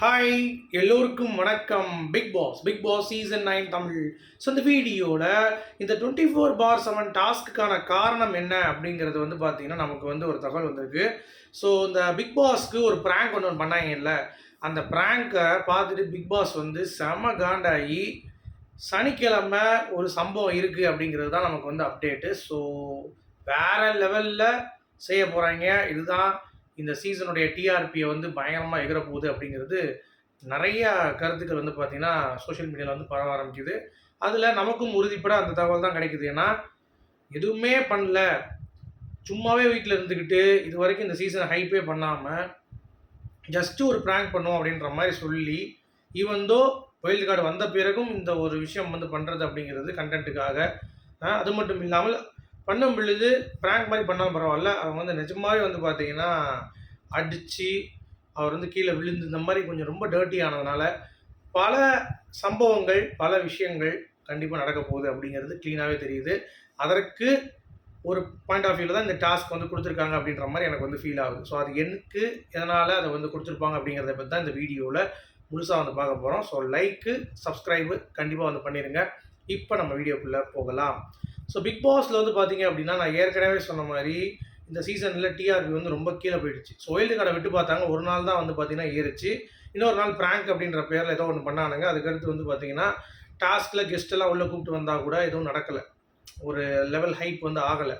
Hi எல்லோருக்கும் வணக்கம். Bigg Boss Bigg Boss season nine Tamil. So இந்த வீடியோவில் இந்த டுவெண்ட்டி ஃபோர் பார் செவன் டாஸ்க்குக்கான காரணம் என்ன அப்படிங்கிறது வந்து பார்த்தீங்கன்னா நமக்கு வந்து ஒரு தகவல் வந்திருக்கு. ஸோ இந்த பிக் பாஸ்க்கு ஒரு ப்ராங்க் ஒன்று ஒன்று பண்ணாங்கல்ல அந்த ப்ராங்கை பார்த்துட்டு பிக் பாஸ் வந்து செம காண்டாகி சனிக்கிழமை ஒரு சம்பவம் இருக்குது அப்படிங்கிறது தான் நமக்கு வந்து அப்டேட்டு ஸோ வேறு லெவலில் செய்ய போகிறாங்க இதுதான் இந்த சீசனுடைய டிஆர்பியை வந்து பயங்கரமாக எகிற போகுது அப்படிங்கிறது நிறைய கருத்துக்கள் வந்து பார்த்திங்கன்னா சோஷியல் மீடியாவில் வந்து பரவ ஆரம்பிக்குது. அதில் நமக்கும் உறுதிப்பட அந்த தகவல் தான் கிடைக்குது. ஏன்னா எதுவுமே பண்ணல. சும்மாவே வீட்டில் இருந்துக்கிட்டு இது வரைக்கும் இந்த சீசனை ஹைப்பே பண்ணாமல் ஜஸ்ட்டு ஒரு ப்ராங்க் பண்ணுவோம் அப்படின்ற மாதிரி சொல்லி ஈவந்தோ வைல்டு கார்டு வந்த பிறகும் இந்த ஒரு விஷயம் வந்து பண்ணுறது அப்படிங்கிறது கண்டென்ட்டுக்காக அது மட்டும் இல்லாமல் பண்ணும் பொழுது ப்ராங்க் மாதிரி பண்ணாலும் பரவாயில்ல. அவங்க வந்து நிஜமாவே வந்து பார்த்தீங்கன்னா அடித்து அவர் வந்து கீழே விழுந்து இந்த மாதிரி கொஞ்சம் ரொம்ப டேர்ட்டி ஆனதுனால பல சம்பவங்கள் பல விஷயங்கள் கண்டிப்பாக நடக்க போகுது அப்படிங்கிறது க்ளீனாகவே தெரியுது. அதற்கு ஒரு பாயிண்ட் ஆஃப் வியூவில் தான் இந்த டாஸ்க் வந்து கொடுத்துருக்காங்க அப்படின்ற மாதிரி எனக்கு வந்து ஃபீல் ஆகுது. ஸோ அது எனக்கு எதனால் அதை வந்து கொடுத்துருப்பாங்க அப்படிங்கிறத பற்றி தான் இந்த வீடியோவில் முழுசாக வந்து பார்க்க போகிறோம் ஸோ லைக்கு சப்ஸ்கிரைபு கண்டிப்பாக வந்து பண்ணிடுங்க இப்போ நம்ம வீடியோக்குள்ளே போகலாம். ஸோ பிக் பாஸில் வந்து பார்த்தீங்க அப்படின்னா நான் ஏற்கனவே சொன்ன மாதிரி இந்த சீசனில் டிஆர்பி வந்து ரொம்ப கீழே போயிடுச்சு. ஸோ ஒயில்டு கார்டை விட்டு பார்த்தாங்க. ஒரு நாள் தான் வந்து பார்த்தீங்கன்னா ஏறிச்சு. இன்னொரு நாள் ப்ராங்க் அப்படின்ற பேரில் ஏதோ ஒன்று பண்ணானுங்க. அதுக்கடுத்து வந்து பார்த்தீங்கன்னா டாஸ்கில் கெஸ்ட்டெல்லாம் உள்ளே கூப்பிட்டு வந்தால் கூட எதுவும் நடக்கலை. ஒரு லெவல் ஹைப் வந்து ஆகலை.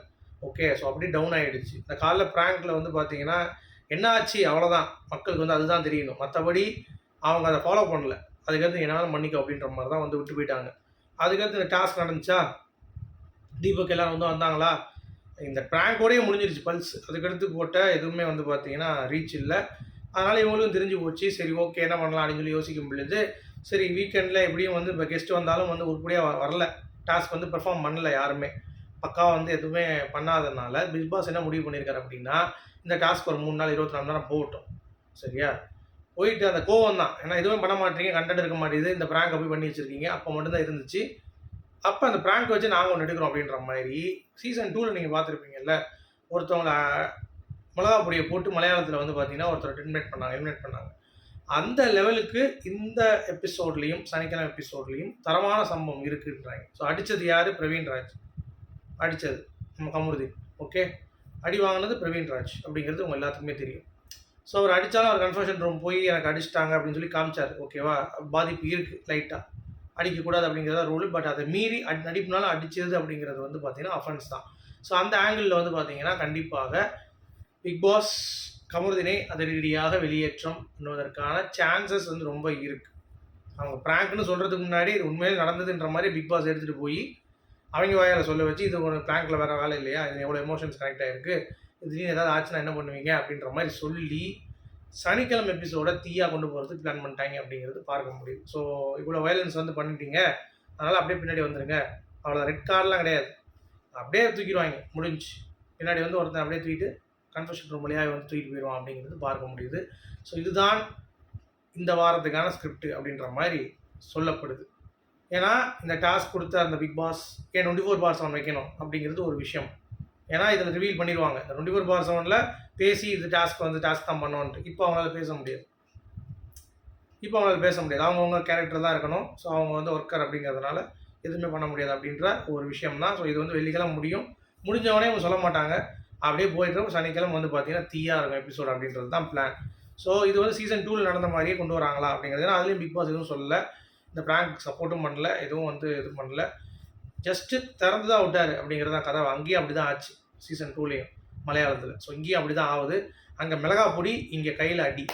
ஓகே ஸோ அப்படியே டவுன் ஆகிடுச்சு இந்த காலைல ப்ராங்க்கில் வந்து பார்த்தீங்கன்னா என்ன ஆச்சு? அவ்வளோதான் மக்களுக்கு வந்து அதுதான் தெரியணும். மற்றபடி அவங்க அதை ஃபாலோ பண்ணல. அதுக்கடுத்து என்னால் மன்னிக்கும் அப்படின்ற மாதிரி தான் வந்து விட்டு போயிட்டாங்க. அதுக்கடுத்து இந்த டாஸ்க் நடந்துச்சா? தீபக் எல்லோரும் வந்து வந்தாங்களா? இந்த ப்ராங்கோடையே முடிஞ்சிருச்சு பல்ஸ் அதுக்கடுத்து போட்ட எதுவுமே வந்து பார்த்தீங்கன்னா ரீச் இல்லை. அதனால் இவங்களுக்கும் தெரிஞ்சு போச்சு. சரி ஓகே என்ன பண்ணலாம் அப்படின்னு சொல்லி யோசிக்க முடியுது சரி வீக்கெண்டில் எப்படியும் வந்து இப்போ கெஸ்ட் வந்தாலும் வந்து உருப்படியாக வரல. டாஸ்க் வந்து பெர்ஃபார்ம் பண்ணல யாருமே. பக்காவாக வந்து எதுவுமே பண்ணாததுனால பிக் பாஸ் என்ன முடிவு பண்ணியிருக்காரு அப்படின்னா இந்த டாஸ்க் ஒரு மூணு நாள் இருபத்தி நாலு நேரம் போகட்டும். சரியா? போயிட்டு அந்த கோவம் தான் ஏன்னா எதுவுமே பண்ண மாட்டீங்க கண்டென்ட் இருக்க மாட்டேங்குது இந்த ப்ராங்க் போய் பண்ணி வச்சுருக்கீங்க. அப்போ மட்டும்தான் இருந்துச்சு. அப்போ அந்த ப்ராங்க் வச்சு நாங்கள் ஒன்று எடுக்கிறோம் அப்படின்ற மாதிரி சீசன் டூவில் நீங்கள் பார்த்துருப்பீங்கல்ல ஒருத்தவங்க மிளகா பொடியை போட்டு மலையாளத்தில் வந்து பார்த்தீங்கன்னா ஒருத்தர் எலிமினேட் பண்ணாங்க எலிமினேட் பண்ணாங்க. அந்த லெவலுக்கு இந்த எபிசோட்லேயும் சனிக்கிழமை எபிசோட்லேயும் தரமான சம்பவம் இருக்குன்றாங்க. ஸோ அடித்தது யார்? பிரவீன் ராஜ் அடித்தது நம்ம கமுருதி ஓகே அடி வாங்கினது பிரவீன் ராஜ் அப்படிங்கிறது உங்கள் எல்லாத்துக்குமே தெரியும். ஸோ அவர் அடித்தாலும் அவர் கன்ஃபர்ஷன் ரூம் போய் எனக்கு அடிச்சிட்டாங்க அப்படின்னு சொல்லி காமிச்சார். ஓகேவா பாதிப்பு இருக்குது லைட்டாக அடிக்கக்கூடாது அப்படிங்கிறத ரூல் பட் அதை மீறி அடி நடிப்புனாலும் அடிச்சது அப்படிங்கிறது வந்து பார்த்திங்கன்னா அஃபென்ஸ் தான். ஸோ அந்த ஆங்கிளில் வந்து பார்த்திங்கன்னா கண்டிப்பாக பிக் பாஸ் கமருதினை அதிரடியாக வெளியேற்றம் பண்ணுவதற்கான சான்சஸ் வந்து ரொம்ப இருக்குது அவங்க ப்ராங்க்னு சொல்கிறதுக்கு முன்னாடி இது உண்மையில் நடந்ததுன்ற மாதிரி பிக் பாஸ் எடுத்துகிட்டு போய் அவங்க வாயால் சொல்ல வச்சு இது ஒரு ப்ராங்கில் வேறு வேலை இல்லையா? இது எவ்வளோ எமோஷன்ஸ் கனெக்ட் ஆகிருக்கு திடீர்னு ஏதாவது ஆச்சுன்னா என்ன பண்ணுவீங்க? அப்படின்ற மாதிரி சொல்லி சனிக்கிழமை எபிசோட தீயாக கொண்டு போகிறதுக்கு பிளான் பண்ணிட்டாங்க அப்படிங்கிறது பார்க்க முடியும். ஸோ இவ்வளோ வயலன்ஸ் வந்து பண்ணிட்டீங்க. அதனால் அப்படியே பின்னாடி வந்துடுங்க அவ்வளோ ரெட் கார்லாம் கிடையாது. அப்படியே தூக்கிடுவாங்க. முடிஞ்சு பின்னாடி வந்து ஒருத்தன் அப்படியே தூக்கிட்டு கன்ஃபர்ஷன் ரூம் வழியாக வந்து தூக்கிட்டு போயிடுவான் அப்படிங்கிறது பார்க்க முடியுது. ஸோ இதுதான் இந்த வாரத்துக்கான ஸ்கிரிப்ட் அப்படின்ற மாதிரி சொல்லப்படுது. ஏன்னா இந்த டாஸ்க் கொடுத்த அந்த பிக் பாஸ் ஏன் டுவெண்ட்டி ஃபோர் பாஸ் அவன் வைக்கணும் அப்படிங்கிறது ஒரு விஷயம். ஏன்னா இதில் ரிவீல் பண்ணிடுவாங்க. இந்த டுவெண்ட்டி ஃபோர் பார் செவனில் பேசி இது டாஸ்க் வந்து டாஸ்க் தான் பண்ணோன்ட்டு. இப்போ அவங்களால பேச முடியாது. இப்போ அவங்களால பேச முடியாது. அவங்கவுங்க கேரக்டர் தான் இருக்கணும். ஸோ அவங்க வந்து ஒர்க்கர் அப்படிங்கிறதுனால எதுவுமே பண்ண முடியாது அப்படின்ற ஒரு விஷயம் தான் ஸோ இது வந்து வெள்ளிக்கிழமை முடியும். முடிஞ்சவனே அவங்க சொல்ல மாட்டாங்க. அப்படியே போயிட்டு சனிக்கிழமை வந்து பார்த்தீங்கன்னா தீயாக இருக்கும் எபிசோட் அப்படின்றது தான் பிளான் ஸோ இது வந்து சீசன் டூவில் நடந்த மாதிரியே கொண்டு வராங்களா அப்படிங்கிறது. ஏன்னா அதுலேயும் பிக் பாஸ் எதுவும் சொல்லலை. இந்த பிராங்க் சப்போர்ட்டும் பண்ணல. எதுவும் வந்து இது பண்ணல. ஜஸ்ட்டு திறந்து தான் விட்டார் அப்படிங்கிறது தான் கதை. அங்கேயும் அப்படி தான் ஆச்சு. சீசன் டூலேயும் மலையாளத்தில். ஸோ இங்கேயும் அப்படி தான் ஆகுது. அங்கே மிளகா பொடி இங்கே கையில் அடி.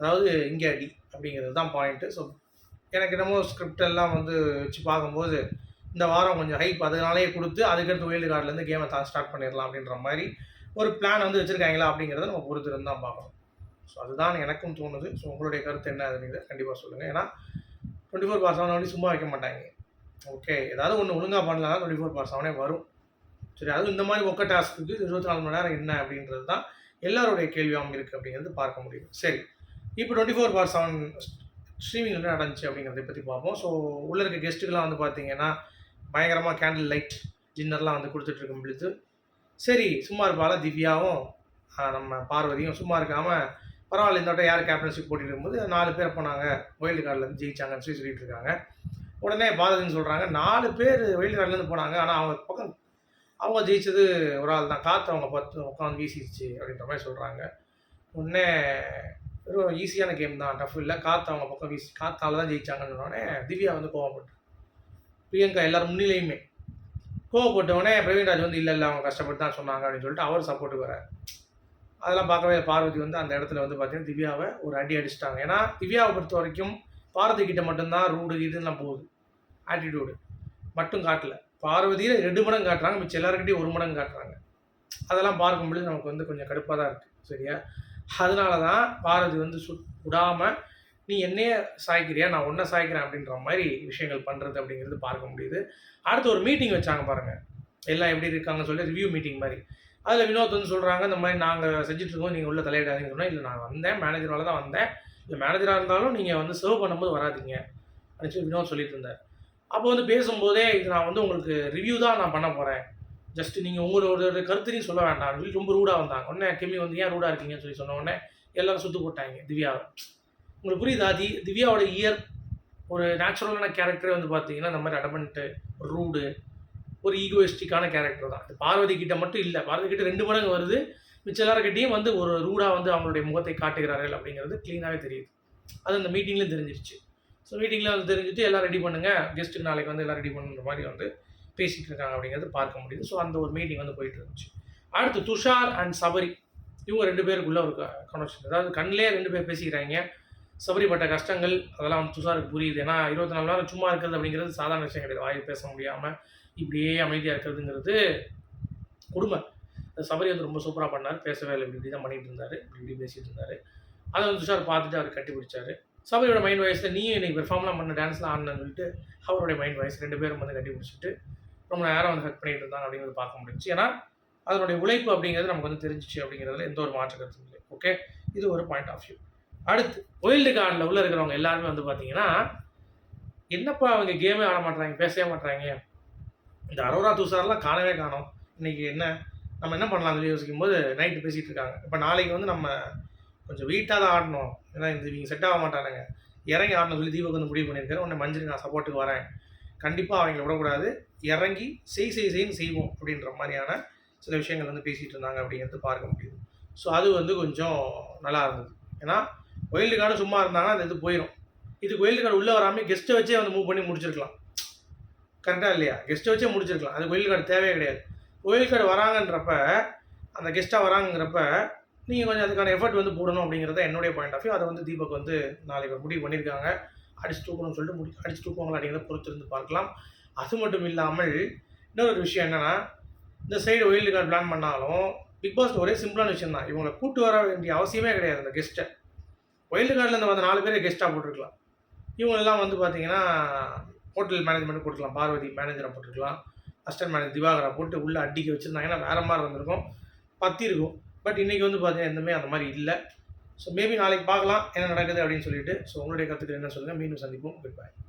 அதாவது இங்கே அடி அப்படிங்கிறது தான் பாயிண்ட்டு ஸோ எனக்கு என்னமோ ஸ்கிரிப்ட் எல்லாம் வந்து வச்சு பார்க்கும்போது இந்த வாரம் கொஞ்சம் ஹைப் அதனாலேயே கொடுத்து அதுக்கடுத்து ஒயில்டு கார்ட்லேருந்து கேமை தான் ஸ்டார்ட் பண்ணிடலாம் அப்படின்ற மாதிரி ஒரு பிளான் வந்து வச்சுருக்காங்களா அப்படிங்கிறத நம்ம பொறுத்திருந்து தான் பார்க்கணும். ஸோ அதுதான் எனக்கும் தோணுது. ஸோ உங்களுடைய கருத்து என்ன? அப்படிங்கிறத கண்டிப்பாக சொல்லுங்கள் ஏன்னா டுவெண்ட்டி ஃபோர் பார் செவன் வண்டி சும்மா வைக்க மாட்டாங்க. ஓகே ஏதாவது ஒன்று ஒழுங்காக பண்ணலாம் டுவெண்ட்டி ஃபோர் பார் செவனே வரும். சரி அதுவும் இந்த மாதிரி ஒக்க டாஸ்க்கு இருபத்தி நாலு மணி நேரம் என்ன அப்படின்றது தான் எல்லாருடைய கேள்வியாகவும் இருக்குது அப்படிங்கிறது பார்க்க முடியும். சரி இப்போ twenty four bar seven streaming என்ன நடந்துச்சு அப்படிங்கிறத பற்றி பார்ப்போம். ஸோ உள்ளே இருக்க கெஸ்ட்டுக்கெலாம் வந்து பார்த்தீங்கன்னா பயங்கரமாக கேண்டில் லைட் ஜின்னர்லாம் வந்து கொடுத்துட்ருக்கும் பொழுது சரி சும்மா இருப்பால திவ்யாவும் நம்ம பார்வதியும் சும்மா இருக்காமல் பரவாயில்ல இந்த வட்டம் யார் கேப்டன்ஷிப் போட்டிட்டு இருக்கும்போது நாலு பேர் போனாங்க. வைல்டு கார்டிலேருந்து ஜெயிச்சாங்கன்னு சொல்லி சொல்லிட்டு இருக்காங்க. உடனே பாரதின்னு சொல்கிறாங்க நாலு பேர் வைல்டு கார்டிலேருந்து போனாங்க. ஆனால் அவங்க பக்கம் அவங்க ஜெயிச்சது ஒரு ஆள் தான். காற்று அவங்க பார்த்து உட்காந்து வீசிடுச்சு அப்படின்ற மாதிரி சொல்கிறாங்க உடனே வெறும் ஈஸியான கேம் தான். டஃப் இல்லை. காற்று அவங்க பக்கம் வீசி காற்றால தான் ஜெயிச்சாங்கன்னு திவ்யா வந்து கோவப்பட்டு பிரியங்கா எல்லாரும் முன்னிலையுமே கோவப்பட்டவொடனே பிரவீன்ராஜ் வந்து இல்லை இல்லை அவங்க கஷ்டப்பட்டு தான் சொன்னாங்க அப்படின்னு சொல்லிட்டு அவர் சப்போர்ட்டுக்கு வரார் அதெல்லாம் பார்க்கவே பார்வதி வந்து அந்த இடத்துல வந்து பார்த்தீங்கன்னா திவ்யாவை ஒரு அடி அடிச்சிட்டாங்க. ஏன்னா திவ்யாவை பொறுத்த வரைக்கும் பார்வதி கிட்ட மட்டும்தான் ரூடு இதுலாம் போகுது. ஆட்டிடியூடு மட்டும் காட்டல. பார்வதியில் ரெண்டு மடங்கு காட்டுறாங்க மிச்சம் எல்லாருக்கிட்டையும் ஒரு மடங்கு காட்டுறாங்க. அதெல்லாம் பார்க்கும்பொழுது நமக்கு வந்து கொஞ்சம் கடுப்பாக தான் இருக்குது சரியா? அதனால தான் பார்வதி வந்து சு விடாமல் நீ என்னையே சாய்க்கிறியா? நான் ஒன்றை சாய்க்கிறேன் அப்படின்ற மாதிரி விஷயங்கள் பண்ணுறது அப்படிங்கிறது பார்க்க முடியுது. அடுத்து ஒரு மீட்டிங் வச்சாங்க பாருங்கள் எல்லாம் எப்படி இருக்காங்கன்னு சொல்லி ரிவ்யூ மீட்டிங் மாதிரி. அதில் வினோத் வந்து சொல்கிறாங்க இந்த மாதிரி நாங்கள் செஞ்சுட்ருக்கோம் நீங்கள் உள்ள தலையிடாதீங்கன்னு சொன்னால் இல்லை நான் வந்தேன் மேனேஜரால் தான் வந்தேன். இல்லை மேனேஜராக இருந்தாலும் நீங்கள் வந்து சர்வ் பண்ணும்போது வராதீங்க. அப்படின்னு சொல்லி வினோத் சொல்லிட்டு இருந்தார். அப்போ வந்து பேசும்போதே இது நான் வந்து உங்களுக்கு ரிவ்யூ தான் நான் பண்ண போகிறேன் ஜஸ்ட் நீங்கள் உங்களோட கருத்தையும் சொல்ல வேண்டாம். சொல்லி ரொம்ப ரூடாக வந்தாங்க. உடனே கெமி வந்து ஏன் ரூடாக இருக்கீங்கன்னு சொல்லி சொன்ன உடனே எல்லாரும் சுத்து போட்டாங்க. திவ்யாவை உங்களுக்கு புரியுதா? தி திவ்யாவோட இயர் ஒரு நேச்சுரலான கேரக்டரே வந்து பார்த்தீங்கன்னா இந்த மாதிரி அடமெண்ட்டு ரூடு ஒரு ஈகோயிஸ்டிக்கான கேரக்டர் தான். பார்வதி கிட்ட மட்டும் இல்லை. பார்வதி கிட்ட ரெண்டு மடங்கு வருது. மிச்ச எல்லாருக்கிட்டையும் வந்து ஒரு ரூடாக வந்து அவங்களுடைய முகத்தை காட்டுகிறார்கள் அப்படிங்கிறது க்ளீனாகவே தெரியுது. அது அந்த மீட்டிங்லேயும் தெரிஞ்சிருச்சு. ஸோ மீட்டிங்கில் வந்து தெரிஞ்சுட்டு எல்லாம் ரெடி பண்ணுங்கள் கெஸ்ட்டுக்கு நாளைக்கு வந்து எல்லாம் ரெடி பண்ணுற மாதிரி வந்து பேசிகிட்டு இருக்காங்க அப்படிங்கிறது பார்க்க முடியுது. ஸோ அந்த ஒரு மீட்டிங் வந்து போயிட்டு இருந்துச்சு. அடுத்து துஷார் அண்ட் சபரி. இவங்க ரெண்டு பேருக்குள்ள ஒரு கனெக்ஷன் அதாவது கண்ணிலே ரெண்டு பேர் பேசிக்கிறாங்க. சபரிப்பட்ட கஷ்டங்கள் அதெல்லாம் வந்து துஷாருக்கு புரியுது. ஏன்னா இருபத்தி நாலு நேரம் சும்மா இருக்கிறது அப்படிங்கிறது சாதாரண விஷயம் கிடையாது. வாய் பேச முடியாமல் இப்படியே அமைதியாக இருக்கிறதுங்கிறது கொடுமை. சபரி வந்து ரொம்ப சூப்பராக பண்ணார். பேசவே இல்லை. இப்படி இப்படி தான் பண்ணிகிட்டு இருந்தார். இப்படி இப்படி பேசிகிட்டு இருந்தார். அதை வந்து துஷார் பார்த்துட்டு அவர் கட்டி பிடிச்சார். சபரியோட மைண்ட் வாய்ஸில் நீயும் இன்னைக்கு பெர்ஃபார்ம்லாம் பண்ண டான்ஸ்லாம் ஆடணும்னு சொல்லிட்டு அவருடைய மைண்ட் வாய்ஸ் ரெண்டு பேரும் வந்து கட்டி பிடிச்சிட்டு ரொம்ப நேரம் வந்து ஹெல்ப் பண்ணிட்டு இருந்தாங்க அப்படிங்கிறது பார்க்க முடிஞ்சுச்சு. ஏன்னா அதனுடைய உழைப்பு அப்படிங்கிறது நமக்கு வந்து தெரிஞ்சிச்சு அப்படிங்கிறதுல எந்த ஒரு மாற்று கருத்தும் இல்லை. ஓகே இது ஒரு பாயிண்ட் ஆஃப் வியூ அடுத்து ஒயில்டு கார்டில் உள்ள இருக்கிறவங்க எல்லாருமே வந்து பார்த்தீங்கன்னா என்னப்பா அவங்க கேமே ஆட மாட்டாங்க பேசவே மாட்டாங்க இந்த அரோரா தூசாரெலாம் காணவே காணும். இன்னைக்கு என்ன நம்ம என்ன பண்ணலாம் சொல்லி யோசிக்கும் போது நைட்டு பேசிகிட்டு இருக்காங்க. இப்போ நாளைக்கு வந்து நம்ம கொஞ்சம் வெயிட்டாக தான் ஆடணும். ஏன்னா இந்த இவங்க செட் ஆக மாட்டானுங்க. இறங்கி ஆடணும் சொல்லி தீபக் வந்து முடிவு பண்ணியிருக்காரு. உடனே மஞ்சள் நான் சப்போர்ட்டுக்கு வரேன். கண்டிப்பாக அவங்கள விடக்கூடாது. இறங்கி செய் செய் செய்ன்னு செய்வோம். அப்படின்ற மாதிரியான சில விஷயங்கள் வந்து பேசிகிட்டு இருந்தாங்க அப்படிங்கிறது பார்க்க முடியுது. ஸோ அது வந்து கொஞ்சம் நல்லா இருந்தது. ஏன்னா ஒயில்டு கார்டு சும்மா இருந்தாங்கன்னா அந்த இது போயிடும் இதுக்கு ஒயில்டு கார்டு உள்ளே வராமல் கெஸ்ட்டை வச்சே வந்து மூவ் பண்ணி முடிச்சிருக்கலாம். கரெக்டாக இல்லையா? கெஸ்ட்டை வச்சே முடிச்சிருக்கலாம். அது ஒயில்டு கார்டு தேவையே கிடையாது. ஒயில்டு கார்டு வராங்கன்றப்ப அந்த கெஸ்ட்டாக வராங்கிறப்ப நீங்கள் கொஞ்சம் அதுக்கான எஃபர்ட் வந்து போடணும் அப்படிங்கிறத என்னுடைய பாயிண்ட் ஆஃப் வியூ அதை வந்து தீபக் வந்து நாளைக்கு முடிவு பண்ணியிருக்காங்க. அடிச்சு தூக்கணும்னு சொல்லிட்டு முடி அடிச்சு தூக்குவாங்களா அப்படிங்கிறத பொறுத்திருந்து பார்க்கலாம். அது மட்டும் இல்லாமல் இன்னொரு விஷயம் என்னென்னா இந்த சைடு ஒயில்டு கார்டு பிளான் பண்ணாலும் பிக் பாஸ் ஒரே சிம்பிளான விஷயம் தான் இவங்களை கூட்டு வர வேண்டிய அவசியமே கிடையாது அந்த கெஸ்ட்டை ஒயில்டு கார்டில் வந்த நாலு பேரை கெஸ்ட்டாக போட்டிருக்கலாம். இவங்களெல்லாம் வந்து பார்த்தீங்கன்னா ஹோட்டல் மேனேஜ்மெண்ட் போட்டுக்கலாம் பார்வதி மேனேஜரை போட்டுருக்கலாம். அசிஸ்டன்ட் மேனேஜ் திவாகரை போட்டு உள்ளே அடிக்க வச்சுருந்தாங்கன்னா வேறு மாதிரி வந்திருக்கும். பத்தி இருக்கும். பட் இன்றைக்கி வந்து பார்த்தீங்கன்னா எதுவுமே அந்த மாதிரி இல்லை. ஸோ மேபி நாளைக்கு பார்க்கலாம் என்ன நடக்குது அப்படின்னு சொல்லிட்டு. ஸோ உங்களுடைய கருத்துக்கள் என்ன சொல்லுங்கள் மீண்டும் சந்திப்போம். Good bye